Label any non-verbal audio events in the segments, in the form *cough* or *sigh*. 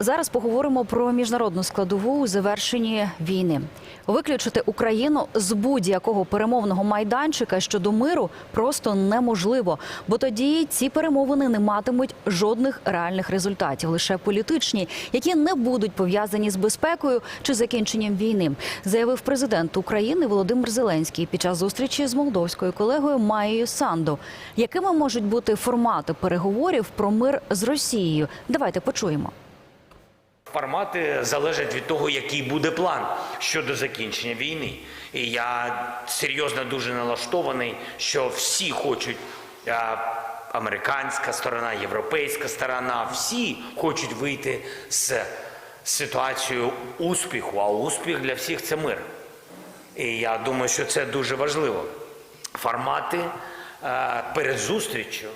зараз поговоримо про міжнародну складову у завершенні війни. Виключити Україну з будь-якого перемовного майданчика щодо миру просто неможливо, бо тоді ці перемовини не матимуть жодних реальних результатів, лише політичні, які не будуть пов'язані з безпекою чи закінченням війни, заявив президент України Володимир Зеленський під час зустрічі з молдовською колегою Маєю Санду. Якими можуть бути формати переговорів про мир з Росією? Давайте почуємо. Формати залежать від того, який буде план щодо закінчення війни. І я серйозно дуже налаштований, що всі хочуть. Американська сторона, європейська сторона, всі хочуть вийти з ситуацією успіху, а успіх для всіх це мир. І я думаю, що це дуже важливо. Формати перед зустріччю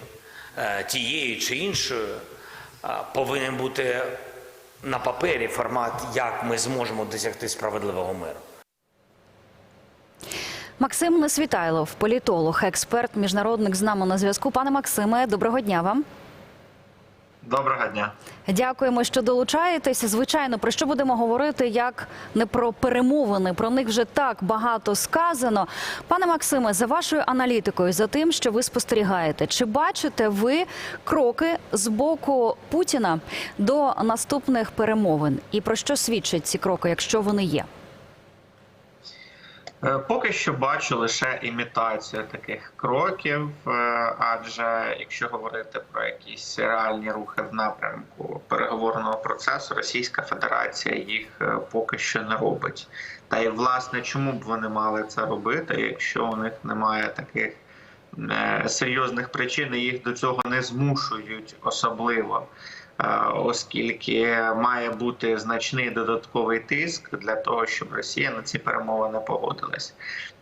е, тією чи іншою повинен бути на папері формат, як ми зможемо досягти справедливого миру. Максим Несвітайлов, політолог, експерт, міжнародник з нами на зв'язку. Пане Максиме, доброго дня вам. Доброго дня. Дякуємо, що долучаєтесь. Звичайно, про що будемо говорити, як не про перемовини. Про них вже так багато сказано. Пане Максиме, за вашою аналітикою, за тим, що ви спостерігаєте, чи бачите ви кроки з боку Путіна до наступних перемовин? І про що свідчать ці кроки, якщо вони є? Е, Поки що бачу лише імітацію таких кроків, е, адже якщо говорити про якісь реальні рухи в напрямку переговорного процесу, Російська Федерація їх е, поки що не робить. Та й власне чому б вони мали це робити, якщо у них немає таких серйозних причин, і їх до цього не змушують особливо. Е, Оскільки має бути значний додатковий тиск для того, щоб Росія на ці перемовини погодилась.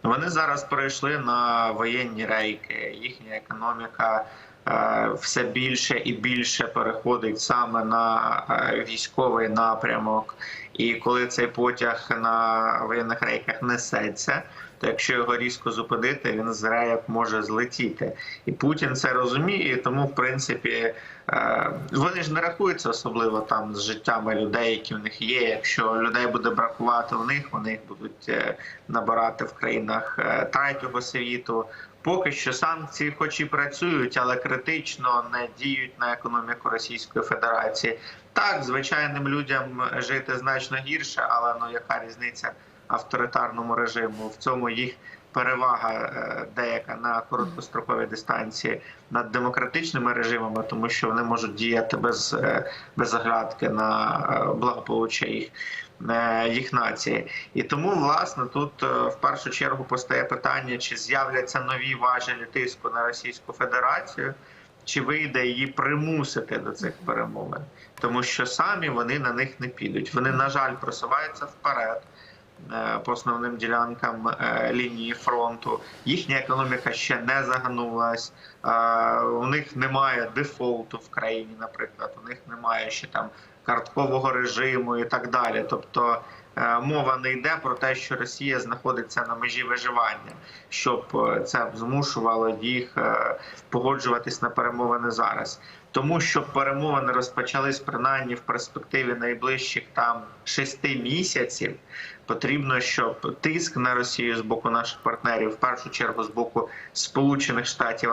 Вони зараз перейшли на воєнні рейки. Їхня економіка е, все більше і більше переходить саме на е, військовий напрямок. І коли цей потяг на воєнних рейках несеться, то якщо його різко зупинити, він з рейок може злетіти. І Путін це розуміє, тому, в принципі, е, вони ж не рахуються особливо там з життями людей, які в них є. Якщо людей буде бракувати в них, вони їх будуть е, набирати в країнах е, третього світу. Поки що санкції, хоч і працюють, але критично не діють на економіку Російської Федерації. Так, звичайним людям жити значно гірше, але ну яка різниця авторитарному режиму? В цьому їх перевага е, деяка на короткостроковій дистанції над демократичними режимами, тому що вони можуть діяти без, е, без оглядки на е, благополуччя їх. Їх нації, і тому власне тут в першу чергу постає питання, чи з'являться нові важелі тиску на Російську Федерацію, чи вийде її примусити до цих перемовин, тому що самі вони на них не підуть. Вони, на жаль, просуваються вперед по основним ділянкам е, лінії фронту. Їхня економіка ще не загнулась. Е, У них немає дефолту в країні, наприклад. У них немає ще там карткового режиму і так далі. Тобто. Е, Мова не йде про те, що Росія знаходиться на межі виживання, щоб е, це змушувало їх е, погоджуватись на перемовини зараз. Тому що перемовини розпочались принаймні в перспективі найближчих там шести місяців. Потрібно, щоб тиск на Росію з боку наших партнерів, в першу чергу з боку Сполучених Штатів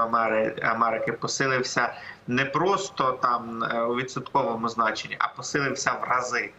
Америки, посилився не просто там у відсотковому значенні, а посилився в рази.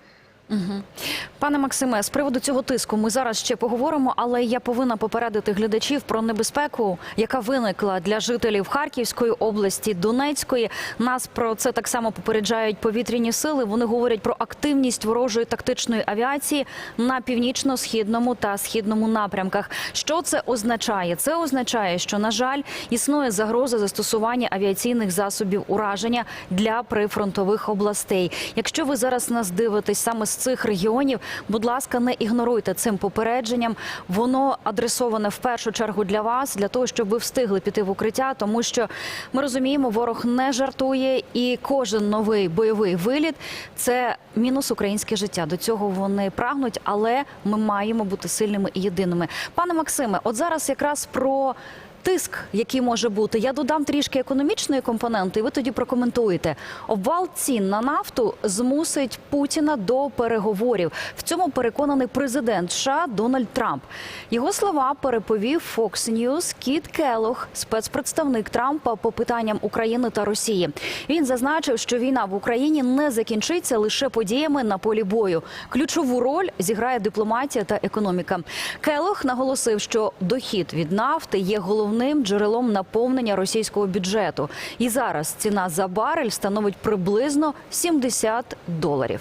Пане Максиме, з приводу цього тиску ми зараз ще поговоримо, але я повинна попередити глядачів про небезпеку, яка виникла для жителів Харківської області, Донецької. Нас про це так само попереджають повітряні сили. Вони говорять про активність ворожої тактичної авіації на північно-східному та східному напрямках. Що це означає? Це означає, що на жаль існує загроза застосування авіаційних засобів ураження для прифронтових областей. Якщо ви зараз нас дивитесь саме з цих регіонів, будь ласка, не ігноруйте цим попередженням. Воно адресоване в першу чергу для вас, для того, щоб ви встигли піти в укриття, тому що ми розуміємо, ворог не жартує, і кожен новий бойовий виліт це мінус українське життя. До цього вони прагнуть, але ми маємо бути сильними і єдиними. Пане Максиме, от зараз якраз про Тиск, який може бути, я додам трішки економічної компоненти, і ви тоді прокоментуєте. Обвал цін на нафту змусить Путіна до переговорів. В цьому переконаний президент США Дональд Трамп. Його слова переповів Fox News Кіт Келох, спецпредставник Трампа по питанням України та Росії. Він зазначив, що війна в Україні не закінчиться лише подіями на полі бою. Ключову роль зіграє дипломатія та економіка. Келох наголосив, що дохід від нафти є головним джерелом наповнення російського бюджету. І зараз ціна за барель становить приблизно 70 доларів.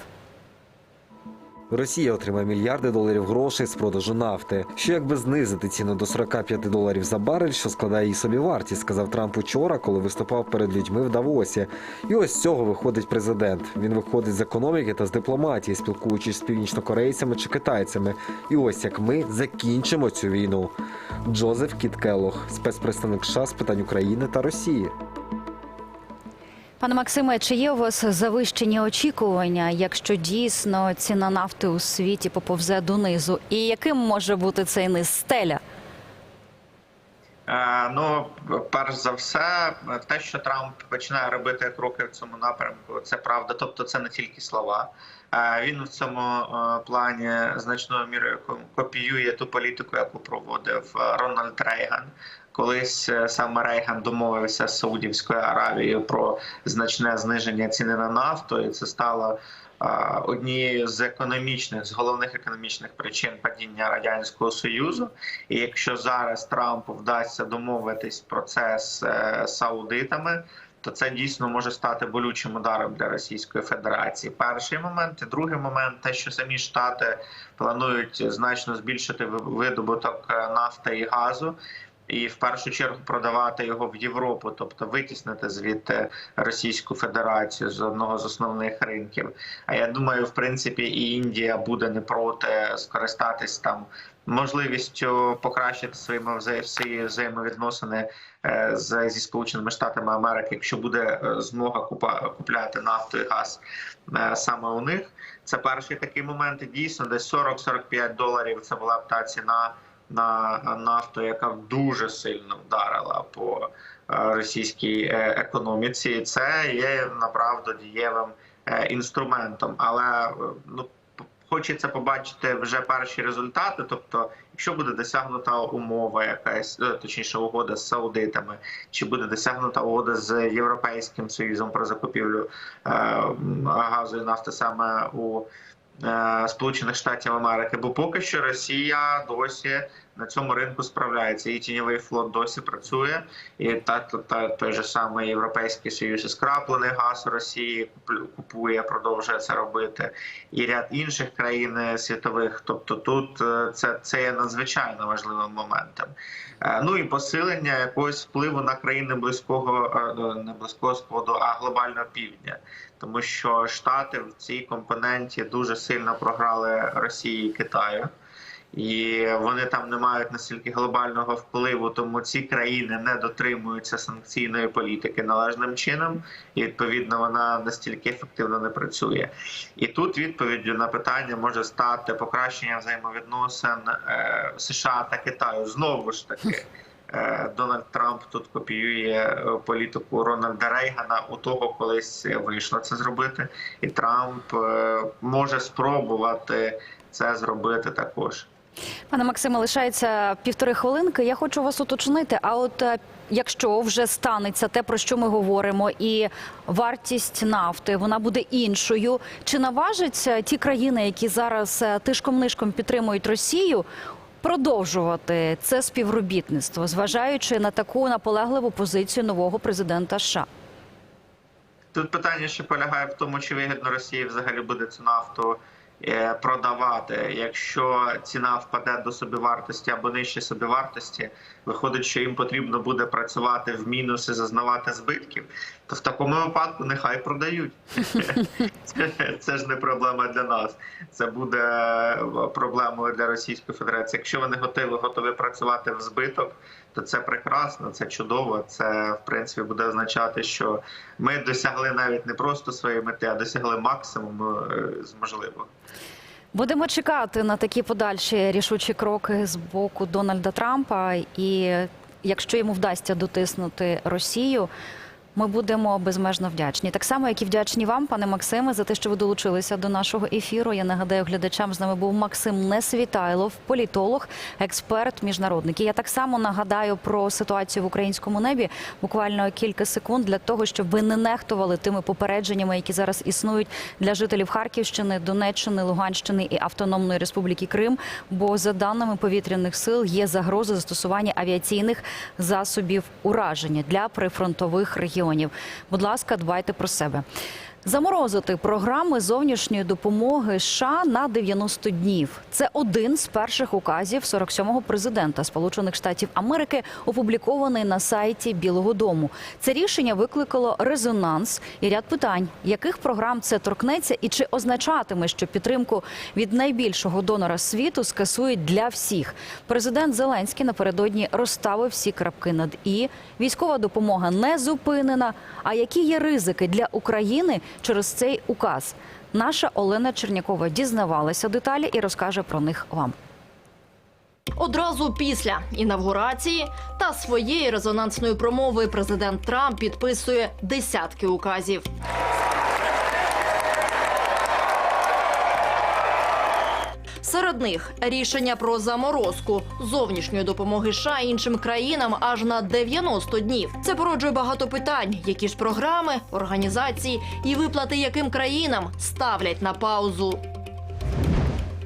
Росія отримає мільярди доларів грошей з продажу нафти. Що якби знизити ціну до 45 доларів за барель, що складає її собівартість, сказав Трамп учора, коли виступав перед людьми в Давосі. І ось з цього виходить президент. Він виходить з економіки та з дипломатії, спілкуючись з північнокорейцями чи китайцями. І ось як ми закінчимо цю війну. Джозеф Кіт Келлох, спецпредставник США з питань України та Росії. Пане Максиме, чи є у вас завищені очікування, якщо дійсно ціна нафти у світі поповзе донизу? І яким може бути цей низ стеля? Е, Ну, перш за все, те, що Трамп починає робити кроки в цьому напрямку, це правда. Тобто, це не тільки слова. Він в цьому е, плані значною мірою ко- копіює ту політику, яку проводив е, Рональд Рейган. Колись е, саме Рейган домовився з Саудівською Аравією про значне зниження ціни на нафту, і це стало однією з економічних з головних економічних причин падіння радянського союзу. І якщо зараз Трампу вдасться домовитись про це з саудитами, то це дійсно може стати болючим ударом для Російської Федерації. Перший момент, і другий момент, те, що самі штати планують значно збільшити видобуток е, нафти і газу. І в першу чергу продавати його в Європу, тобто витіснити звідти Російську Федерацію з одного з основних ринків. А я думаю, в принципі, і Індія буде не проти скористатись там можливістю покращити свої вза- взаємовідносини е, з зі Сполученими Штатами Америки, якщо буде е, змога купа купляти нафту і газ е, саме у них. Це перший такий момент. І дійсно, десь 40-45 доларів. Це була б та ціна на нафту, яка дуже сильно вдарила по е, російській е, економіці. Це є направду дієвим е, інструментом, але ну. Хочеться побачити вже перші результати. Тобто, якщо буде досягнута умова, якась точніше угода з саудитами, чи буде досягнута угода з Європейським Союзом про закупівлю газу і нафти саме у Сполучених Штатів Америки, бо поки що Росія досі на цьому ринку справляється. І тіньовий флот досі працює, і та, та, та той же самий Європейський Союз і скраплений газ Росії купує, продовжує це робити, і ряд інших країн е, світових. Тобто, тут е, це, це є надзвичайно важливим моментом. Е, Ну і посилення якогось впливу на країни близького е, не близького сходу, а глобального півдня, тому що Штати в цій компоненті дуже сильно програли Росії і Китаю. І вони там не мають настільки глобального впливу, тому ці країни не дотримуються санкційної політики належним чином, і відповідно вона настільки ефективно не працює. І тут відповіддю на питання може стати покращення взаємовідносин е, США та Китаю. Знову ж таки, Дональд Трамп тут копіює е, політику Рональда Рейгана. У того колись вийшло це зробити, і Трамп е, може спробувати це зробити також. Пане Максиме, лишається півтори хвилинки. Я хочу вас уточнити. А от е, якщо вже станеться те, про що ми говоримо, і вартість нафти вона буде іншою, чи наважаться ті країни, які зараз е, тишком-нишком підтримують Росію, продовжувати це співробітництво, зважаючи на таку наполегливу позицію нового президента США? Тут питання ще полягає в тому, чи вигідно Росії взагалі буде цю нафту е, продавати. Якщо ціна впаде до собівартості або нижче собівартості, виходить, що їм потрібно буде працювати в мінус і зазнавати збитків, то в такому випадку нехай продають. *laughs* Це, ж не проблема для нас. Це буде проблемою для Російської Федерації. Якщо вони готові готові працювати в збиток, то це прекрасно, це чудово. Це в принципі буде означати, що ми досягли навіть не просто своєї мети, а досягли максимуму е, з можливого. Будемо чекати на такі подальші рішучі кроки з боку Дональда Трампа і якщо йому вдасться дотиснути Росію. Ми будемо безмежно вдячні. Так само, як і вдячні вам, пане Максиме, за те, що ви долучилися до нашого ефіру. Я нагадаю глядачам, з нами був Максим Несвітайлов, політолог, експерт, міжнародник. І я так само нагадаю про ситуацію в українському небі буквально кілька секунд для того, щоб ви не нехтували тими попередженнями, які зараз існують для жителів Харківщини, Донеччини, Луганщини і Автономної Республіки Крим. Бо за даними повітряних сил є загроза застосування авіаційних засобів ураження для прифронтових регіонів. Будь ласка, дбайте про себе. Заморозити програми зовнішньої допомоги США на 90 днів. Це один з перших указів 47-го президента Сполучених Штатів Америки, опублікований на сайті Білого Дому. Це рішення викликало резонанс і ряд питань, яких програм це торкнеться, і чи означатиме, що підтримку від найбільшого донора світу скасують для всіх. Президент Зеленський напередодні розставив всі крапки над і. Військова допомога не зупинена. А які є ризики для України через цей указ? Наша Олена Чернякова дізнавалася деталі і розкаже про них вам. Одразу після інавгурації та своєї резонансної промови президент Трамп підписує десятки указів. Серед них рішення про заморозку зовнішньої допомоги США іншим країнам аж на 90 днів. Це породжує багато питань, які ж програми, організації і виплати яким країнам ставлять на паузу.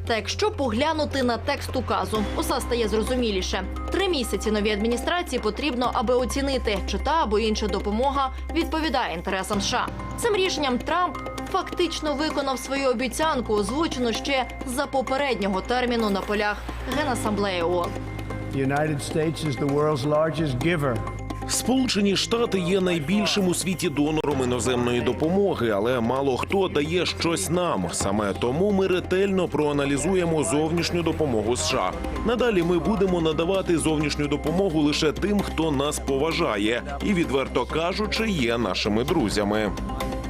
Та якщо поглянути на текст указу, усе стає зрозуміліше. Три місяці новій адміністрації потрібно, аби оцінити, чи та або інша допомога відповідає інтересам США. Цим рішенням Трамп фактично виконав свою обіцянку, озвучену ще за попереднього терміну на полях Генасамблеї ООН. United States is the world's largest giver. Сполучені Штати є найбільшим у світі донором іноземної допомоги, але мало хто дає щось нам. Саме тому ми ретельно проаналізуємо зовнішню допомогу США. Надалі ми будемо надавати зовнішню допомогу лише тим, хто нас поважає, і відверто кажучи, є нашими друзями.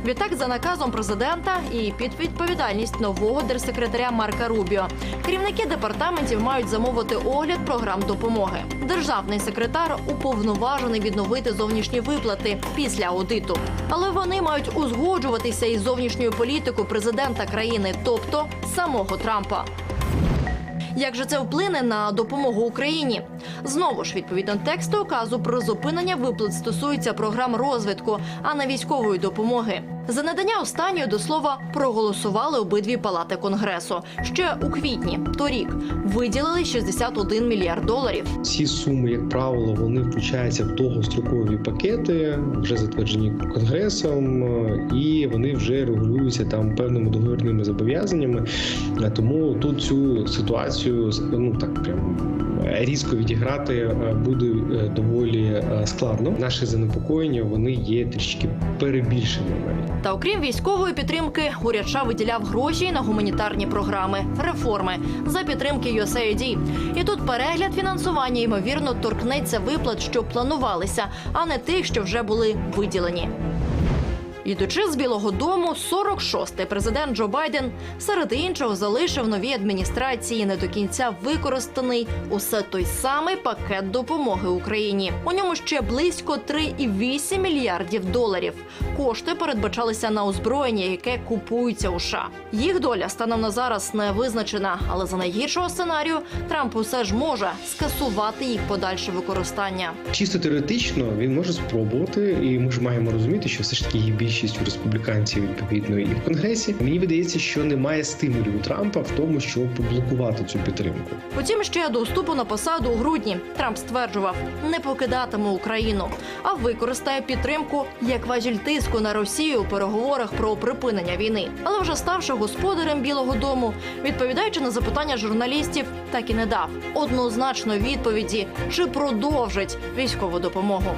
Відтак, за наказом президента і під відповідальність нового держсекретаря Марка Рубіо, керівники департаментів мають замовити огляд програм допомоги. Державний секретар уповноважений відновити зовнішні виплати після аудиту, але вони мають узгоджуватися із зовнішньою політикою президента країни, тобто самого Трампа. Як же це вплине на допомогу Україні? Знову ж відповідно тексту указу про зупинення виплат стосується програм розвитку, а не військової допомоги. За надання останньої до слова проголосували обидві палати конгресу. Ще у квітні торік виділили 61 мільярд доларів. Ці суми, як правило, вони включаються в довгострокові пакети, вже затверджені конгресом, і вони вже регулюються там певними договірними зобов'язаннями. Тому тут цю ситуацію ну так прям різко відіграти е, буде е, доволі е, складно. Наші занепокоєння вони є трішки перебільшеними. Та окрім військової підтримки, уряд США виділяв гроші на гуманітарні програми, реформи за підтримки USAID. І тут перегляд фінансування ймовірно торкнеться виплат, що планувалися, а не тих, що вже були виділені. Йдучи з Білого Дому, 46-й президент Джо Байден серед іншого залишив новій адміністрації не до кінця використаний усе той самий пакет допомоги Україні. У ньому ще близько 3,8 мільярдів доларів. Кошти передбачалися на озброєння, яке купується у США. Їх доля станом на зараз не визначена, але за найгіршого сценарію Трамп усе ж може скасувати їх подальше використання. Чисто теоретично він може спробувати, і ми ж маємо розуміти, що все ж таки є більшість у республіканців відповідно і в конгресі. Мені видається, що немає стимулів у Трампа в тому, щоб поблокувати цю підтримку. Потім ще до вступу на посаду у грудні Трамп стверджував, не покидатиме Україну, а використає підтримку як важіль тиску на Росію у переговорах про припинення війни. Але вже ставши господарем Білого Дому, відповідаючи на запитання журналістів, так і не дав однозначної відповіді, чи продовжить військову допомогу.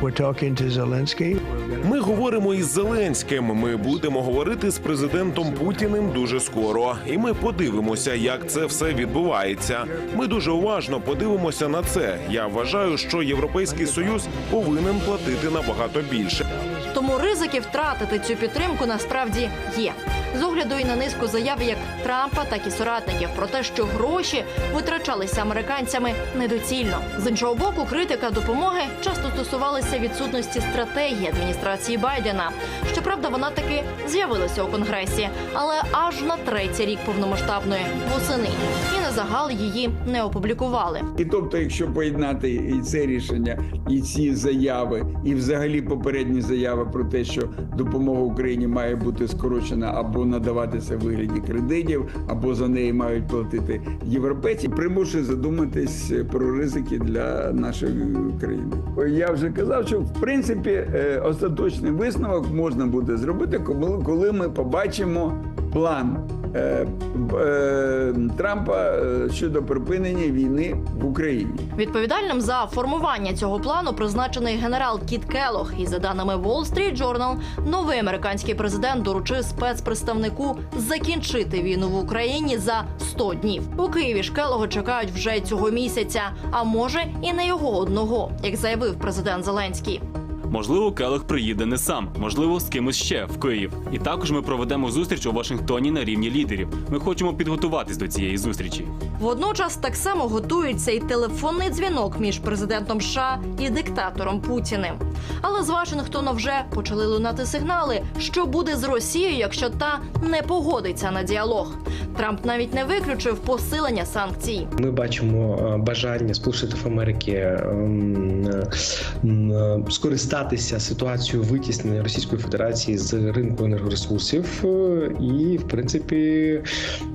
Ми говоримо із Зеленським. Ми будемо говорити з президентом Путіним дуже скоро, і ми подивимося, як це все відбувається. Ми дуже уважно подивимося на це. Я вважаю, що Європейський союз повинен платити набагато більше. Тому ризики втратити цю підтримку насправді є. З огляду і на низку заяв як Трампа, так і соратників про те, що гроші витрачалися американцями недоцільно. З іншого боку, критика допомоги часто стосувалася відсутності стратегії адміністрації Байдена. Щоправда, вона таки з'явилася у конгресі, але аж на третій рік повномасштабної восени. І на загал її не опублікували. І тобто, якщо поєднати і це рішення, і ці заяви, і взагалі попередні заяви про те, що допомога Україні має бути скорочена або надаватися в вигляді кредитів, або за неї мають платити європейці, примушує задуматись про ризики для нашої країни. Я вже казав, що в принципі е, остаточний висновок можна буде зробити, коли- ми побачимо план е, е, Трампа е, щодо припинення війни в Україні. Відповідальним за формування цього плану призначений генерал Кіт Келох. І за даними Wall Street Journal, новий американський президент доручив спецпредставнику закінчити війну в Україні за 100 днів. У Києві ж Келога чекають вже цього місяця, а може і не його одного, як заявив президент Зеленський. Можливо, Келех приїде не сам, можливо, з кимось ще в Київ. І також ми проведемо зустріч у Вашингтоні на рівні лідерів. Ми хочемо підготуватись до цієї зустрічі. Водночас так само готується і телефонний дзвінок між президентом США і диктатором Путіним. Але з Вашингтона вже почали лунати сигнали, що буде з Росією, якщо та не погодиться на діалог. Трамп навіть не виключив посилення санкцій. Ми бачимо е, бажання Сполучених Штатів Америки ем, е, скористатися ситуацією витіснення Російської Федерації з ринку енергоресурсів. Е, І, в принципі,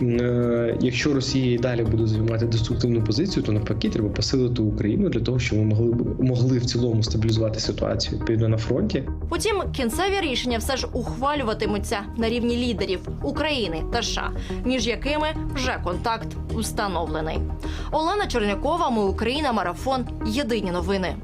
е, якщо Росія і далі буде займати деструктивну позицію, то навпаки треба посилити Україну для того, щоб ми могли могли в цілому стабілізувати ситуацію відповідно на фронті. Утім, кінцеві рішення все ж ухвалюватимуться на рівні лідерів України та США, між якими вже контакт установлений. Олена Чернякова, ми Україна, марафон. Єдині новини.